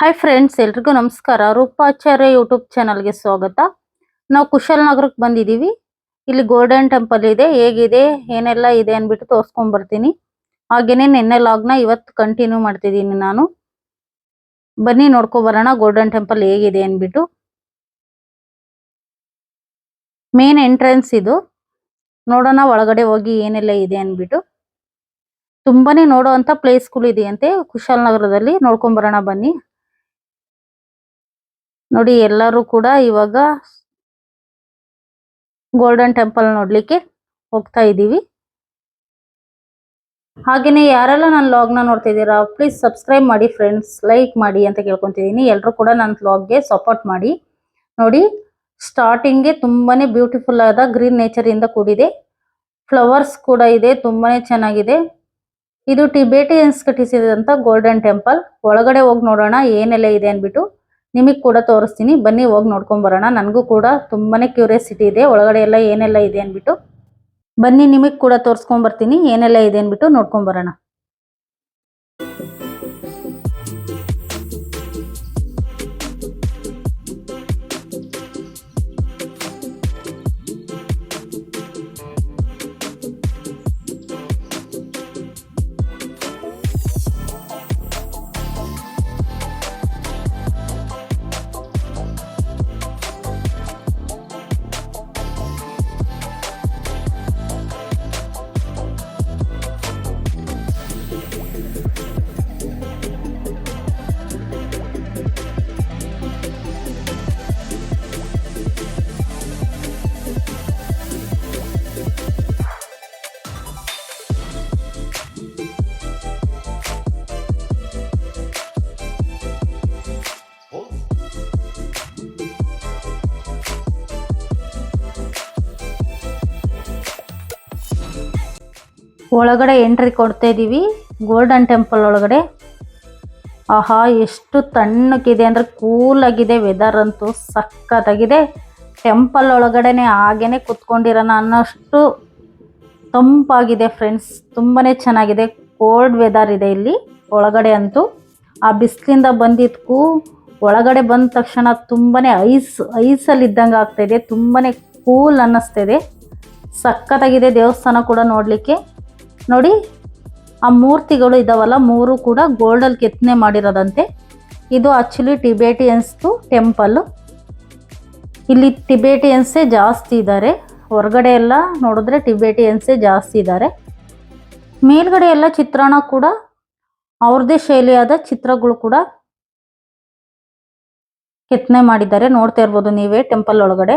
Hi friends ಎಲ್ರಿಗೂ ನಮಸ್ಕಾರ. ರೂಪಾಚಾರ್ಯ YouTube ಚಾನಲ್ಗೆ ಸ್ವಾಗತ. ನಾವು ಕುಶಾಲನಗರಕ್ಕೆ ಬಂದಿದ್ದೀವಿ. ಇಲ್ಲಿ ಗೋಲ್ಡನ್ ಟೆಂಪಲ್ ಇದೆ. ಹೇಗಿದೆ? ಏನೆಲ್ಲ ಇದೆ ಅಂದ್ಬಿಟ್ಟು ತೋರ್ಸ್ಕೊಂಡ್ ಬರ್ತೀನಿ. ಹಾಗೇನೆ ನಿನ್ನೆ ಲಾಗ್ನ ಇವತ್ತು ಕಂಟಿನ್ಯೂ ಮಾಡ್ತಿದ್ದೀನಿ ನಾನು. ಬನ್ನಿ ನೋಡ್ಕೊ ಬರೋಣ ಗೋಲ್ಡನ್ ಟೆಂಪಲ್ ಹೇಗಿದೆ ಅಂದ್ಬಿಟ್ಟು. ಮೇನ್ ಎಂಟ್ರೆನ್ಸ್ ಇದು. ನೋಡೋಣ ಒಳಗಡೆ ಹೋಗಿ ಏನೆಲ್ಲ ಇದೆ ಅಂದ್ಬಿಟ್ಟು. ತುಂಬಾನೇ ನೋಡುವಂತ ಪ್ಲೇಸ್ಗಳು ಇದೆಯಂತೆ. ಕುಶಾಲನಗರದಲ್ಲಿ ನೋಡ್ಕೊಂಡ್ ಬರೋಣ ಬನ್ನಿ. ನೋಡಿ ಎಲ್ಲರೂ ಕೂಡ ಇವಾಗ ಗೋಲ್ಡನ್ ಟೆಂಪಲ್ ನೋಡ್ಲಿಕ್ಕೆ ಹೋಗ್ತಾ ಇದ್ದೀವಿ ಹಾಗೇನೆ ಯಾರೆಲ್ಲ ನನ್ನ ಲಾಗ್ನ ನೋಡ್ತಾ ಇದ್ದೀರಾ ಪ್ಲೀಸ್ ಸಬ್ಸ್ಕ್ರೈಬ್ ಮಾಡಿ ಫ್ರೆಂಡ್ಸ್ ಲೈಕ್ ಮಾಡಿ ಅಂತ ಕೇಳ್ಕೊಂತಿದ್ದೀನಿ. ಎಲ್ಲರೂ ಕೂಡ ನನ್ನ ಲಾಗ್ಗೆ ಸಪೋರ್ಟ್ ಮಾಡಿ. ನೋಡಿ ಸ್ಟಾರ್ಟಿಂಗ್ಗೆ ತುಂಬಾನೇ ಬ್ಯೂಟಿಫುಲ್ ಆದ ಗ್ರೀನ್ ನೇಚರ್ ಇಂದ ಕೂಡಿದೆ. ಫ್ಲವರ್ಸ್ ಕೂಡ ಇದೆ, ತುಂಬಾನೇ ಚೆನ್ನಾಗಿದೆ. ಇದು ಟಿಬೇಟಿಯನ್ಸ್ ಕಟ್ಟಿಸಿದಂತ ಗೋಲ್ಡನ್ ಟೆಂಪಲ್ ಒಳಗಡೆ ಹೋಗಿ ನೋಡೋಣ, ಏನೆಲ್ಲ ಇದೆ ಅನ್ಬಿಟ್ಟು ನಿಮಗೆ ಕೂಡ ತೋರಿಸ್ತೀನಿ. ಬನ್ನಿ, ಹೋಗಿ ನೋಡ್ಕೊಂಡು ಬರೋಣ. ನನಗೂ ಕೂಡ ತುಂಬಾನೇ ಕ್ಯೂರಿಯಾಸಿಟಿ ಇದೆ. ಒಳಗಡೆ ಎಲ್ಲ ಏನೆಲ್ಲ ಇದೆ ಅಂದ್ಬಿಟ್ಟು. ಬನ್ನಿ, ನಿಮಗೆ ಕೂಡ ತೋರಿಸ್ಕೊಂಡ್ ಬರ್ತೀನಿ. ಏನೆಲ್ಲ ಇದೆ ಅಂದ್ಬಿಟ್ಟು ನೋಡ್ಕೊಂಡ್ ಒಳಗಡೆ ಎಂಟ್ರಿ ಕೊಡ್ತಾ ಇದ್ದೀವಿ ಗೋಲ್ಡನ್ ಟೆಂಪಲ್ ಒಳಗಡೆ. ಆಹಾ, ಎಷ್ಟು ತಣ್ಣಕ್ಕಿದೆ ಅಂದರೆ ಕೂಲಾಗಿದೆ ವೆದರ್ ಅಂತೂ ಸಖತ್ತಾಗಿದೆ. ಟೆಂಪಲ್ ಒಳಗಡೆನೆ ಹಾಗೇ ಕುತ್ಕೊಂಡಿರೋಣ ಅನ್ನೋಷ್ಟು ತಂಪಾಗಿದೆ ಫ್ರೆಂಡ್ಸ್ ತುಂಬಾ ಚೆನ್ನಾಗಿದೆ ಕೋಲ್ಡ್ ವೆದರ್ ಇದೆ ಇಲ್ಲಿ, ಒಳಗಡೆ ಅಂತೂ. ಆ ಬಿಸಿಲಿಂದ ಬಂದಿದ್ಕು, ಒಳಗಡೆ ಬಂದ ತಕ್ಷಣ ತುಂಬಾ ಐಸ್ ಐಸಲ್ಲಿ ಇದ್ದಂಗೆ ಆಗ್ತಾಯಿದೆ ತುಂಬಾ ಕೂಲ್ ಅನ್ನಿಸ್ತಾ ಇದೆ. ಸಖತ್ತಾಗಿದೆ ದೇವಸ್ಥಾನ ಕೂಡ ನೋಡ್ಲಿಕ್ಕೆ. ನೋಡಿ, ಆ ಮೂರ್ತಿಗಳು ಇದಾವಲ್ಲ, ಮೂರು ಕೂಡ ಗೋಲ್ಡಲ್ಲಿ ಕೆತ್ತನೆ ಮಾಡಿರೋದಂತೆ. ಇದು ಆ್ಯಕ್ಚುಲಿ ಟಿಬೇಟಿಯನ್ಸ್ದು ಟೆಂಪಲ್ ಇಲ್ಲಿ ಟಿಬೇಟಿಯನ್ಸೇ ಜಾಸ್ತಿ ಇದ್ದಾರೆ ಹೊರಗಡೆ ಎಲ್ಲ ನೋಡಿದ್ರೆ ಟಿಬೇಟಿಯನ್ಸೇ ಜಾಸ್ತಿ ಇದ್ದಾರೆ ಮೇಲ್ಗಡೆ ಎಲ್ಲ ಚಿತ್ರಣ ಕೂಡ, ಅವ್ರದ್ದೇ ಶೈಲಿಯಾದ ಚಿತ್ರಗಳು ಕೂಡ ಕೆತ್ತನೆ ಮಾಡಿದ್ದಾರೆ. ನೋಡ್ತಾ ಇರ್ಬೋದು ನೀವೇ ಟೆಂಪಲ್ ಒಳಗಡೆ.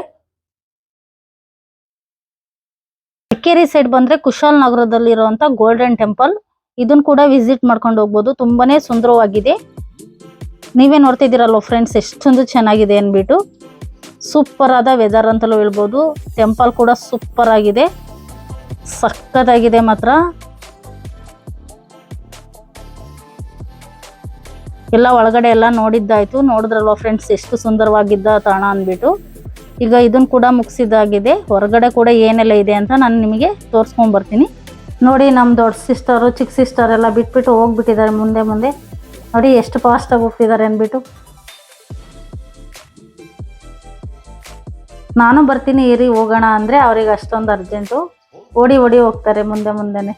ಮಡಿಕೇರಿ ಸೈಡ್ ಬಂದ್ರೆ ಕುಶಾಲ್ ನಗರದಲ್ಲಿರುವಂತ ಗೋಲ್ಡನ್ ಟೆಂಪಲ್ ಇದನ್ನ ಕೂಡ ವಿಸಿಟ್ ಮಾಡ್ಕೊಂಡು ಹೋಗ್ಬೋದು. ತುಂಬಾನೇ ಸುಂದರವಾಗಿದೆ. ನೀವೇ ನೋಡ್ತಿದ್ದೀರಲ್ವ ಫ್ರೆಂಡ್ಸ್ ಎಷ್ಟೊಂದು ಚೆನ್ನಾಗಿದೆ ಅನ್ಬಿಟ್ಟು. ಸೂಪರ್ ಆದ ವೆದರ್ ಅಂತಲೂ ಹೇಳ್ಬೋದು. ಟೆಂಪಲ್ ಕೂಡ ಸೂಪರ್ ಆಗಿದೆ. ಸಖತ್ತಾಗಿದೆ ಮಾತ್ರ. ಎಲ್ಲ ಒಳಗಡೆ ಎಲ್ಲ ನೋಡಿದ್ದಾಯ್ತು. ನೋಡಿದ್ರಲ್ವ ಫ್ರೆಂಡ್ಸ್ ಎಷ್ಟು ಸುಂದರವಾಗಿದ್ದ ತಾಣ ಅಂದ್ಬಿಟ್ಟು ಈಗ ಇದನ್ನು ಕೂಡ ಮುಗಿಸಿದಾಗಿದೆ. ಹೊರಗಡೆ ಕೂಡ ಏನೆಲ್ಲ ಇದೆ ಅಂತ ನಾನು ನಿಮಗೆ ತೋರಿಸ್ಕೊಂಡು ಬರ್ತೀನಿ. ನೋಡಿ ನಮ್ಮ ದೊಡ್ಡ ಸಿಸ್ಟರು ಚಿಕ್ಕ ಸಿಸ್ಟರ್ ಎಲ್ಲ ಬಿಟ್ಬಿಟ್ಟು ಹೋಗ್ಬಿಟ್ಟಿದ್ದಾರೆ ಮುಂದೆ ಮುಂದೆ. ನೋಡಿ ಎಷ್ಟು ಫಾಸ್ಟಾಗಿ ಹೋಗ್ತಿದ್ದಾರೆ ಅಂದ್ಬಿಟ್ಟು. ನಾನು ಬರ್ತೀನಿ ಇರಿ ಹೋಗೋಣ ಅಂದರೆ ಅವ್ರಿಗೆ ಅಷ್ಟೊಂದು ಅರ್ಜೆಂಟು ಓಡಿ ಓಡಿ ಹೋಗ್ತಾರೆ ಮುಂದೆ ಮುಂದೆನೆ.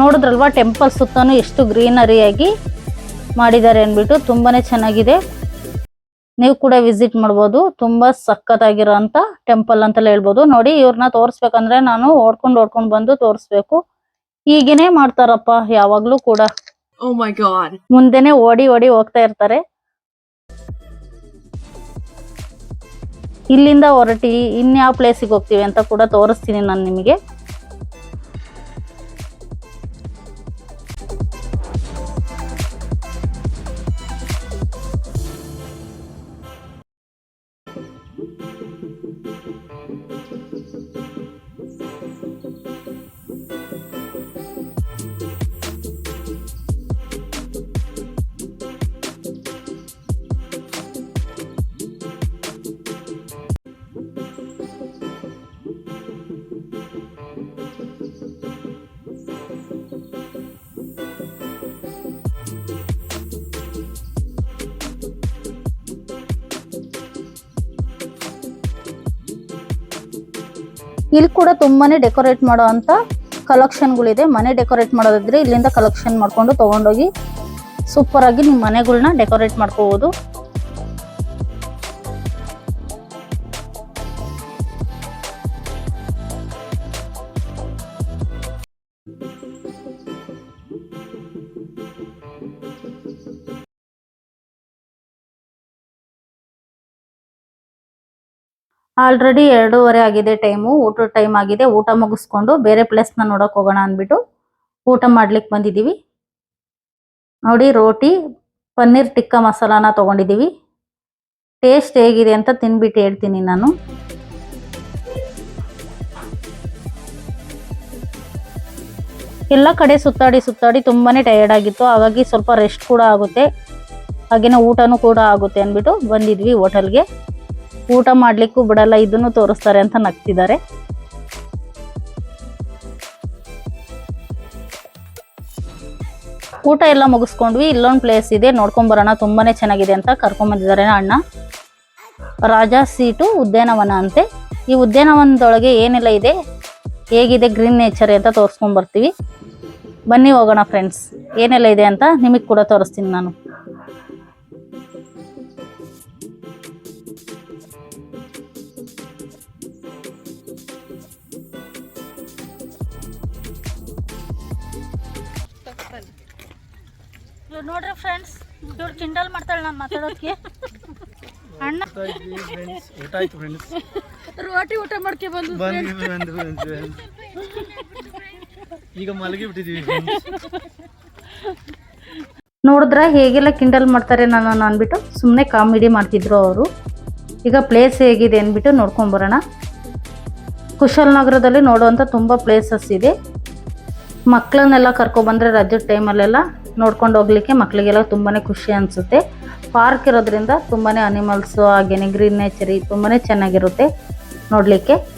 ನೋಡಿದ್ರಲ್ವಾ ಟೆಂಪಲ್ ಸುತ್ತನೂ ಎಷ್ಟು ಗ್ರೀನರಿಯಾಗಿ ಮಾಡಿದ್ದಾರೆ ಅಂದ್ಬಿಟ್ಟು ತುಂಬಾನೇ ಚೆನ್ನಾಗಿದೆ. ನೀವು ಕೂಡ ವಿಸಿಟ್ ಮಾಡ್ಬೋದು ತುಂಬಾ ಸಖತ್ತಾಗಿರೋ ಅಂತ ಟೆಂಪಲ್ ಅಂತಲೇ ಹೇಳ್ಬೋದು. ನೋಡಿ ಇವ್ರನ್ನ ತೋರಿಸ್ಬೇಕಂದ್ರೆ ನಾನು ಓಡ್ಕೊಂಡು ಓಡ್ಕೊಂಡು ಬಂದು ತೋರಿಸ್ಬೇಕು. ಈಗೇನೆ ಮಾಡ್ತಾರಪ್ಪ ಯಾವಾಗ್ಲೂ ಕೂಡ. Oh. ಮುಂದೆನೆ ಓಡಿ ಓಡಿ ಹೋಗ್ತಾ ಇರ್ತಾರೆ. ಇಲ್ಲಿಂದ ಹೊರಟಿ ಇನ್ಯಾವ ಪ್ಲೇಸಿಗೆ ಹೋಗ್ತೀವಿ ಅಂತ ಕೂಡ ತೋರಿಸ್ತೀನಿ ನಾನು ನಿಮಗೆ. ಇಲ್ಲಿ ಕೂಡ ತುಂಬಾನೇ ಡೆಕೋರೇಟ್ ಮಾಡೋ ಅಂತ ಕಲೆಕ್ಷನ್ಗಳಿದೆ. ಮನೆ ಡೆಕೋರೇಟ್ ಮಾಡೋದಿದ್ರೆ ಇಲ್ಲಿಂದ ಕಲೆಕ್ಷನ್ ಮಾಡ್ಕೊಂಡು ತಗೊಂಡೋಗಿ ಸೂಪರ್ ಆಗಿ ನಿಮ್ಮ ಮನೆಗಳನ್ನ ಡೆಕೋರೇಟ್ ಮಾಡ್ಕೋಬಹುದು ಆಲ್ರೆಡಿ ಎರಡೂವರೆ ಆಗಿದೆ ಟೈಮು ಊಟದ ಟೈಮ್ ಆಗಿದೆ. ಊಟ ಮುಗಿಸ್ಕೊಂಡು ಬೇರೆ ಪ್ಲೇಸ್ನ ನೋಡೋಕೆ ಹೋಗೋಣ ಅಂದ್ಬಿಟ್ಟು ಊಟ ಮಾಡ್ಲಿಕ್ಕೆ ಬಂದಿದ್ದೀವಿ ನೋಡಿ, ರೋಟಿ, ಪನ್ನೀರ್ ಟಿಕ್ಕ ಮಸಾಲಾನ ತೊಗೊಂಡಿದ್ದೀವಿ ಟೇಸ್ಟ್ ಹೇಗಿದೆ ಅಂತ ತಿನ್ಬಿಟ್ಟು ಹೇಳ್ತೀನಿ ನಾನು. ಎಲ್ಲ ಕಡೆ ಸುತ್ತಾಡಿ ಸುತ್ತಾಡಿ ತುಂಬಾನೇ ಟಯರ್ಡ್ ಆಗಿತ್ತು. ಹಾಗಾಗಿ ಸ್ವಲ್ಪ ರೆಸ್ಟ್ ಕೂಡ ಆಗುತ್ತೆ. ಹಾಗೇನೆ ಊಟನೂ ಕೂಡ ಆಗುತ್ತೆ ಅಂದ್ಬಿಟ್ಟು ಬಂದಿದ್ವಿ ಹೋಟೆಲ್ಗೆ ಊಟ ಮಾಡ್ಲಿಕ್ಕೂ ಬಿಡಲ್ಲ, ಇದನ್ನು ತೋರಿಸ್ತಾರೆ ಅಂತ ನಗ್ತಿದ್ದಾರೆ. ಊಟ ಎಲ್ಲ ಮುಗಿಸ್ಕೊಂಡ್ವಿ, ಇಲ್ಲೊಂದು ಪ್ಲೇಸ್ ಇದೆ, ನೋಡ್ಕೊಂಡ್ ಬರೋಣ, ತುಂಬಾನೇ ಚೆನ್ನಾಗಿದೆ ಅಂತ ಕರ್ಕೊಂಡ್ ಬಂದಿದ್ದಾರೆ ಅಣ್ಣ. ರಾಜಾ ಸೀಟು ಉದ್ಯಾನವನ ಅಂತೆ. ಈ ಉದ್ಯಾನವನದೊಳಗೆ ಏನೆಲ್ಲ ಇದೆ, ಹೇಗಿದೆ ಗ್ರೀನ್ ನೇಚರ್ ಅಂತ ತೋರಿಸ್ಕೊಂಡ್ ಬರ್ತೀವಿ. ಬನ್ನಿ ಹೋಗೋಣ ಫ್ರೆಂಡ್ಸ್ ಏನೆಲ್ಲ ಇದೆ ಅಂತ ನಿಮಗೆ ಕೂಡ ತೋರಿಸ್ತೀನಿ ನಾನು. ನೋಡ್ರಿ ಫ್ರೆಂಡ್ಸ್ ಇವ್ರು ಕಿಂಡಲ್ ಮಾಡ್ತಾಳೆ ನಾನು ಮಾತಾಡೋದಕ್ಕೆ ಅಣ್ಣ. ಊಟ ಆಯ್ತು ಫ್ರೆಂಡ್ಸ್ ರೋಟಿ ಊಟ ಮಾಡ್ಕೆ ಬಂದು ಈಗ ಮಲಗಿ ಬಿಟ್ಟಿದೀವಿ ನೋಡಿದ್ರ ಹೇಗೆಲ್ಲ ಕಿಂಡಲ್ ಮಾಡ್ತಾರೆ ನಾನು ಅಂದ್ಬಿಟ್ಟು ಸುಮ್ಮನೆ ಕಾಮಿಡಿ ಮಾಡ್ತಿದ್ರು ಅವರು. ಈಗ ಪ್ಲೇಸ್ ಹೇಗಿದೆ ಅಂದ್ಬಿಟ್ಟು ನೋಡ್ಕೊಂಬರೋಣ ಕುಶಾಲನಗರದಲ್ಲಿ ನೋಡುವಂಥ ತುಂಬ ಪ್ಲೇಸಸ್ ಇದೆ. ಮಕ್ಕಳನ್ನೆಲ್ಲ ಕರ್ಕೊಬಂದರೆ ರಜದ ಟೈಮಲ್ಲೆಲ್ಲ ನೋಡ್ಕೊಂಡು ಹೋಗ್ಲಿಕ್ಕೆ ಮಕ್ಕಳಿಗೆಲ್ಲ ತುಂಬಾ ಖುಷಿ ಅನಿಸುತ್ತೆ. ಪಾರ್ಕ್ ಇರೋದ್ರಿಂದ ತುಂಬಾ ಅನಿಮಲ್ಸು ಹಾಗೆಯೇ ಗ್ರೀನ್ ನೇಚರಿ ತುಂಬಾ ಚೆನ್ನಾಗಿರುತ್ತೆ ನೋಡಲಿಕ್ಕೆ.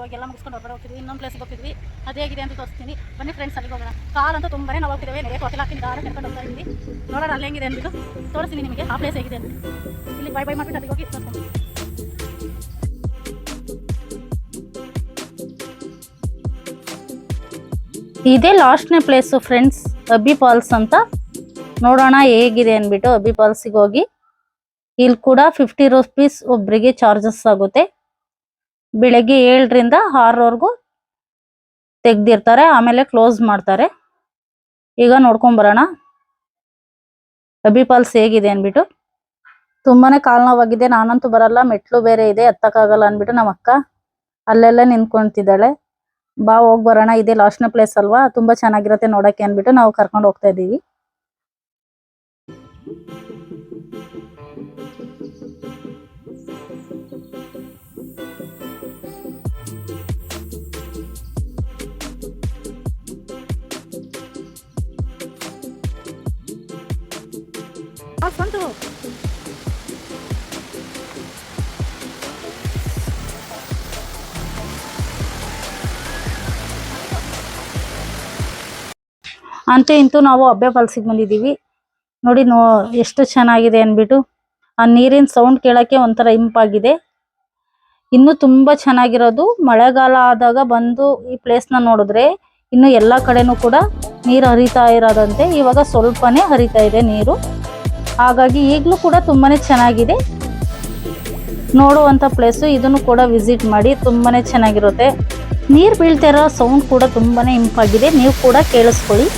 ಇವಾಗೆಲ್ಲ ಮುಗಿಸ್ಕೊಂಡು ಹೊರಗಡೆ ಹೋಗ್ತಿದ್ವಿ, ಇನ್ನೊಂದು ಪ್ಲೇಸ್ಗೆ ಹೋಗ್ತಿದ್ವಿ. ಅದೇ ಹೇಗಿದೆ ಅಂತ ತೋರಿಸ್ತೀನಿ. ಬನ್ನಿ ಫ್ರೆಂಡ್ಸ್ ಅಲ್ಲಿಗೆ ಹೋಗೋಣ. ಕಾಲ್ ಅಂತ ತುಂಬಾನೇ ನಾವು ಹೋಗ್ತಿದ್ದೇವೆ ನೆರೆ ಹೋಟೆಲ್ ಹಾಕಿ ದಾರ ಕರ್ಕೊಂಡು ಹೋಗ್ತಾ ಇದ್ವಿ ನೋಡೋಣ ಅಲ್ಲಿ ಹೆಂಗಿದೆ ಅಂದ್ಬಿಟ್ಟು ತೋರಿಸ್ತೀನಿ ನಿಮಗೆ, ಆ ಪ್ಲೇಸ್ ಹೇಗಿದೆ ಅಂತ. ಇಲ್ಲಿ ಬೈ ಬೈ ಮಾಡ್ಬಿಟ್ಟು ಅಲ್ಲಿಗೆ ಹೋಗಿ ತೋರಿಸ್ತೀನಿ ಇದೇ ಲಾಸ್ಟ್ನೇ ಪ್ಲೇಸು ಫ್ರೆಂಡ್ಸ್ ಅಬ್ಬಿ ಫಾಲ್ಸ್ ಅಂತ. ನೋಡೋಣ ಹೇಗಿದೆ ಅಂದ್ಬಿಟ್ಟು ಅಬ್ಬಿ ಫಾಲ್ಸಿಗೆ ಹೋಗಿ. ಇಲ್ಲಿ ಕೂಡ ಫಿಫ್ಟಿ ರುಪೀಸ್ ಒಬ್ಬರಿಗೆ ಚಾರ್ಜಸ್ ಆಗುತ್ತೆ. ಬೆಳಗ್ಗೆ ಏಳರಿಂದ ಆರವರೆಗೂ ತೆಗ್ದಿರ್ತಾರೆ, ಆಮೇಲೆ ಕ್ಲೋಸ್ ಮಾಡ್ತಾರೆ. ಈಗ ನೋಡ್ಕೊಂಬರೋಣ ಅಬ್ಬಿ ಪಾಲ್ಸ್ ಹೇಗಿದೆ ಅಂದ್ಬಿಟ್ಟು. ತುಂಬಾನೇ ಕಾಲು ನೋವಾಗಿದೆ, ನಾನಂತೂ ಬರಲ್ಲ, ಮೆಟ್ಲು ಬೇರೆ ಇದೆ, ಎತ್ತಕ್ಕಾಗಲ್ಲ ಅಂದ್ಬಿಟ್ಟು ನಮ್ಮ ಅಕ್ಕ ಅಲ್ಲೆಲ್ಲ ನಿಂತ್ಕೊಂತಿದ್ದಾಳೆ ಬಾ ಹೋಗ್ ಇದೆ ಇದೇ ಲಾಸ್ಟ್ನ ಪ್ಲೇಸ್ ಅಲ್ವಾ? ತುಂಬಾ ಚೆನ್ನಾಗಿರತ್ತೆ ನೋಡಕ್ಕೆ ಅಂದ್ಬಿಟ್ಟು ನಾವು ಕರ್ಕೊಂಡು ಹೋಗ್ತಾ ಇದೀವಿ ಬಸ್ ಹೊಂಟು ಅಂತೂ ಇಂತೂ ನಾವು ಅಬ್ಬೆ ಫಾಲ್ಸಿಗೆ ಬಂದಿದ್ದೀವಿ. ನೋಡಿ ನೋ, ಎಷ್ಟು ಚೆನ್ನಾಗಿದೆ ಅಂದ್ಬಿಟ್ಟು. ಆ ನೀರಿನ ಸೌಂಡ್ ಕೇಳೋಕ್ಕೆ ಒಂಥರ ಇಂಪಾಗಿದೆ. ಇನ್ನು ತುಂಬ ಚೆನ್ನಾಗಿರೋದು. ಮಳೆಗಾಲ ಆದಾಗ ಬಂದು ಈ ಪ್ಲೇಸ್ನ ನೋಡಿದ್ರೆ ಇನ್ನು ಎಲ್ಲ ಕಡೆನೂ ಕೂಡ ನೀರು ಹರಿತಾ ಇರೋದಂತೆ. ಇವಾಗ ಸ್ವಲ್ಪನೇ ಹರಿತಾ ಇದೆ ನೀರು. ಹಾಗಾಗಿ ಈಗಲೂ ಕೂಡ ತುಂಬಾ ಚೆನ್ನಾಗಿದೆ. ನೋಡುವಂಥ ಪ್ಲೇಸು ಇದನ್ನು ಕೂಡ ವಿಸಿಟ್ ಮಾಡಿ ತುಂಬಾ ಚೆನ್ನಾಗಿರುತ್ತೆ. ನೀರು ಬೀಳ್ತಾ ಸೌಂಡ್ ಕೂಡ ತುಂಬಾ ಇಂಪಾಗಿದೆ ನೀವು ಕೂಡ ಕೇಳಿಸ್ಕೊಳ್ಳಿ.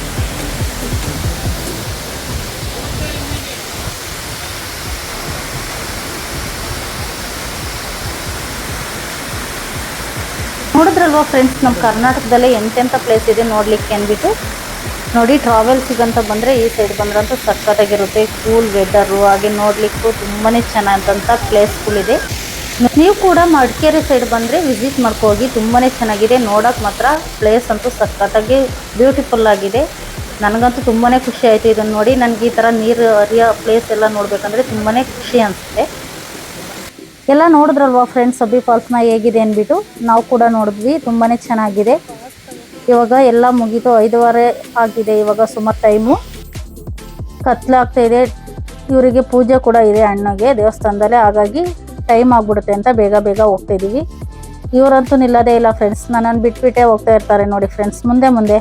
ನೋಡಿದ್ರಲ್ವಾ ಫ್ರೆಂಡ್ಸ್ ನಮ್ಮ ಕರ್ನಾಟಕದಲ್ಲೇ ಎಂತೆಂಥ ಪ್ಲೇಸ್ ಇದೆ ನೋಡ್ಲಿಕ್ಕೆ ಅಂದ್ಬಿಟ್ಟು? ನೋಡಿ ಟ್ರಾವೆಲ್ಸಿಗಂತ ಬಂದರೆ ಈ ಸೈಡ್ ಬಂದ್ರಂತೂ ಸಖತ್ತಾಗಿರುತ್ತೆ ಕೂಲ್ ವೆದರು ಹಾಗೆ ನೋಡಲಿಕ್ಕೂ ತುಂಬಾ ಚೆನ್ನಾದಂಥ ಪ್ಲೇಸ್ಗಳಿದೆ ನೀವು ಕೂಡ ಮಡಿಕೇರಿ ಸೈಡ್ ಬಂದರೆ ವಿಸಿಟ್ ಮಾಡ್ಕೋಗಿ ತುಂಬಾ ಚೆನ್ನಾಗಿದೆ. ನೋಡೋಕೆ ಮಾತ್ರ ಪ್ಲೇಸ್ ಅಂತೂ ಸಖತ್ತಾಗಿ ಬ್ಯೂಟಿಫುಲ್ ಆಗಿದೆ. ನನಗಂತೂ ತುಂಬಾ ಖುಷಿ ಆಯಿತು ಇದನ್ನು ನೋಡಿ. ನನಗೆ ಈ ಥರ ನೀರು ಹರಿಯೋ ಪ್ಲೇಸ್ ಎಲ್ಲ ನೋಡಬೇಕಂದ್ರೆ ತುಂಬಾ ಖುಷಿ ಅನಿಸುತ್ತೆ. ಎಲ್ಲ ನೋಡಿದ್ರಲ್ವಾ ಫ್ರೆಂಡ್ಸ್ ಅಬ್ಬಿ ಫಾಲ್ಸ್ನ ಹೇಗಿದೆ ಅಂದ್ಬಿಟ್ಟು. ನಾವು ಕೂಡ ನೋಡಿದ್ವಿ. ತುಂಬಾ ಚೆನ್ನಾಗಿದೆ. ಇವಾಗ ಎಲ್ಲ ಮುಗಿದು ಐದುವರೆ ಆಗಿದೆ ಇವಾಗ ಸುಮಾರು ಟೈಮು ಕತ್ಲಾಗ್ತಾ ಇದೆ. ಇವರಿಗೆ ಪೂಜೆ ಕೂಡ ಇದೆ ಅಣ್ಣಗೆ ದೇವಸ್ಥಾನದಲ್ಲೇ, ಹಾಗಾಗಿ ಟೈಮ್ ಆಗ್ಬಿಡುತ್ತೆ ಅಂತ ಬೇಗ ಬೇಗ ಹೋಗ್ತಾ ಇದ್ದೀವಿ ಇವರಂತೂ ನಿಲ್ಲದೇ ಇಲ್ಲ ಫ್ರೆಂಡ್ಸ್ ನನ್ನನ್ನು ಬಿಟ್ಬಿಟ್ಟೆ ಹೋಗ್ತಾ ಇರ್ತಾರೆ ನೋಡಿ ಫ್ರೆಂಡ್ಸ್ ಮುಂದೆ ಮುಂದೆ.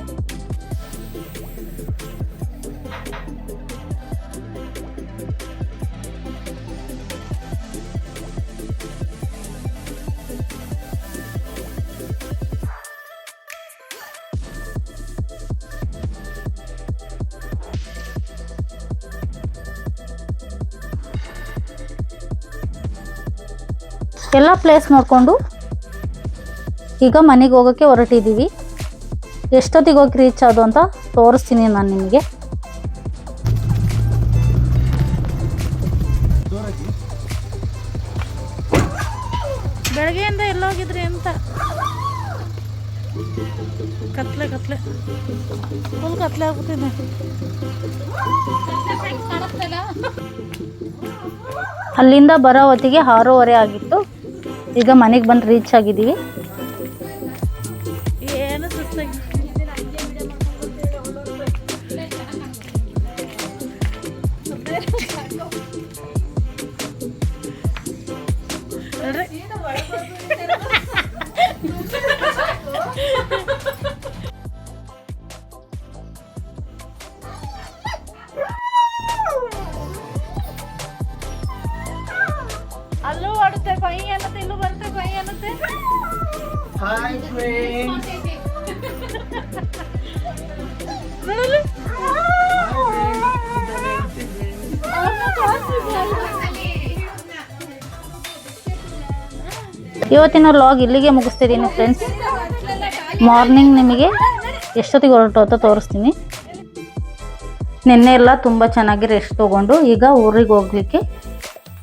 ಎಲ್ಲ ಪ್ಲೇಸ್ ನೋಡಿಕೊಂಡು ಈಗ ಮನೆಗೆ ಹೋಗೋಕ್ಕೆ ಹೊರಟಿದ್ದೀವಿ ಎಷ್ಟೊತ್ತಿಗೆ ಹೋಗಿ ರೀಚ್ ಆದು ಅಂತ ತೋರಿಸ್ತೀನಿ ನಾನು ನಿಮಗೆ. ಬೆಳಗ್ಗೆಯಿಂದ ಎಲ್ಲೋಗಿದ್ರಿ ಅಂತ. ಕತ್ಲೆ ಕತ್ಲೆ. ಫುಲ್ ಕತ್ಲೆ ಆಗ್ಬಿಟ್ಟಿದೆ. ಅಲ್ಲಿಂದ ಬರೋ ಹೊತ್ತಿಗೆ ಆರೂವರೆ ಆಗಿತ್ತು. ಈಗ ಮನೆಗೆ ಬಂದು ರೀಚ್ ಆಗಿದ್ದೀವಿ ಹಾಯ್ ಫ್ರೆಂಡ್ಸ್ ಇವತ್ತಿನ ಲಾಗ್ ಇಲ್ಲಿಗೆ ಮುಗಿಸ್ತಿದ್ದೀನಿ ಫ್ರೆಂಡ್ಸ್ ಮಾರ್ನಿಂಗ್ ನಿಮಗೆ ಎಷ್ಟೊತ್ತಿಗೆ ಹೊರಟು ಅಂತ ತೋರಿಸ್ತೀನಿ. ನಿನ್ನೆ ಎಲ್ಲ ತುಂಬ ಚೆನ್ನಾಗಿ ರೆಸ್ಟ್ ತೊಗೊಂಡು ಈಗ ಊರಿಗೆ ಹೋಗ್ಲಿಕ್ಕೆ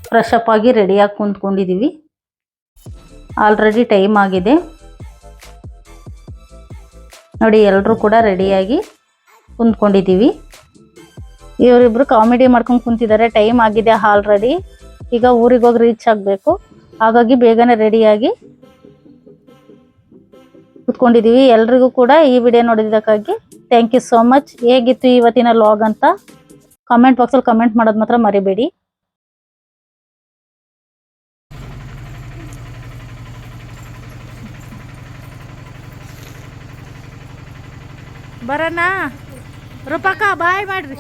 ಫ್ರೆಶ್ ಅಪ್ ಆಗಿ ರೆಡಿಯಾಗಿ ಕುಂತ್ಕೊಂಡಿದ್ದೀವಿ ಆಲ್ರೆಡಿ ಟೈಮ್ ಆಗಿದೆ. ನೋಡಿ ಎಲ್ಲರೂ ಕೂಡ ರೆಡಿಯಾಗಿ ಕುಂತ್ಕೊಂಡಿದ್ದೀವಿ. ಇವರಿಬ್ರು ಕಾಮಿಡಿ ಮಾಡ್ಕೊಂಡು ಕುಂತಿದ್ದಾರೆ. ಟೈಮ್ ಆಗಿದೆ ಆಲ್ರೆಡಿ ಈಗ ಊರಿಗೆ ಹೋಗಿ ರೀಚ್ ಆಗಬೇಕು. ಹಾಗಾಗಿ ಬೇಗನೆ ರೆಡಿಯಾಗಿ ಕುತ್ಕೊಂಡಿದ್ದೀವಿ. ಎಲ್ರಿಗೂ ಕೂಡ ಈ ವಿಡಿಯೋ ನೋಡಿದ್ದಕ್ಕಾಗಿ ಥ್ಯಾಂಕ್ ಯು ಸೋ ಮಚ್ ಹೇಗಿತ್ತು ಇವತ್ತಿನ ಲಾಗ್ ಅಂತ ಕಮೆಂಟ್ ಬಾಕ್ಸಲ್ಲಿ ಕಮೆಂಟ್ ಮಾಡೋದು ಮಾತ್ರ ಮರಿಬೇಡಿ. ಬರೋಣ? ರೂಪಕ್ಕ, ಬಾಯ್ ಮಾಡ್ರಿ.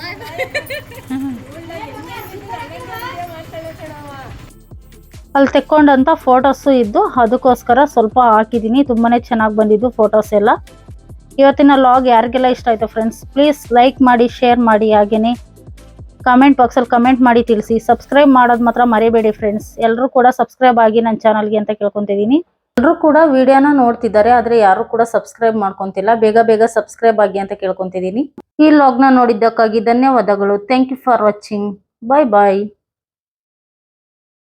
ಅಲ್ಲಿ ತೆಕ್ಕೊಂಡಂತ ಫೋಟೋಸು ಇದ್ದು ಅದಕ್ಕೋಸ್ಕರ ಸ್ವಲ್ಪ ಹಾಕಿದ್ದೀನಿ. ತುಂಬಾ ಚೆನ್ನಾಗಿ ಬಂದಿದ್ದು ಫೋಟೋಸ್ ಎಲ್ಲ. ಇವತ್ತಿನ ಲಾಗ್ ಯಾರಿಗೆಲ್ಲ ಇಷ್ಟ ಆಯಿತು ಫ್ರೆಂಡ್ಸ್ ಪ್ಲೀಸ್ ಲೈಕ್ ಮಾಡಿ ಶೇರ್ ಮಾಡಿ ಹಾಗೆಯೇ ಕಮೆಂಟ್ ಬಾಕ್ಸಲ್ಲಿ ಕಮೆಂಟ್ ಮಾಡಿ ತಿಳಿಸಿ. ಸಬ್ಸ್ಕ್ರೈಬ್ ಮಾಡೋದು ಮಾತ್ರ ಮರಿಬೇಡಿ ಫ್ರೆಂಡ್ಸ್ ಎಲ್ಲರೂ ಕೂಡ ಸಬ್ಸ್ಕ್ರೈಬ್ ಆಗಿ ನನ್ನ ಚಾನಲ್ಗೆ ಅಂತ ಕೇಳ್ಕೊತಿದ್ದೀನಿ. ಎಲ್ಲರೂ ಕೂಡ ವಿಡಿಯೋನ ನೋಡ್ತಿದ್ದಾರೆ, ಆದ್ರೆ ಯಾರು ಕೂಡ ಸಬ್ಸ್ಕ್ರೈಬ್ ಮಾಡ್ಕೊಂತಿಲ್ಲ. ಬೇಗ ಬೇಗ ಸಬ್ಸ್ಕ್ರೈಬ್ ಆಗಿ ಅಂತ ಕೇಳ್ಕೊಂತಿದ್ದೀನಿ. ಈ ಲಾಗ್ನ ನೋಡಿದ್ದಕ್ಕಾಗಿ ಧನ್ಯವಾದಗಳು. Thank you for watching bye bye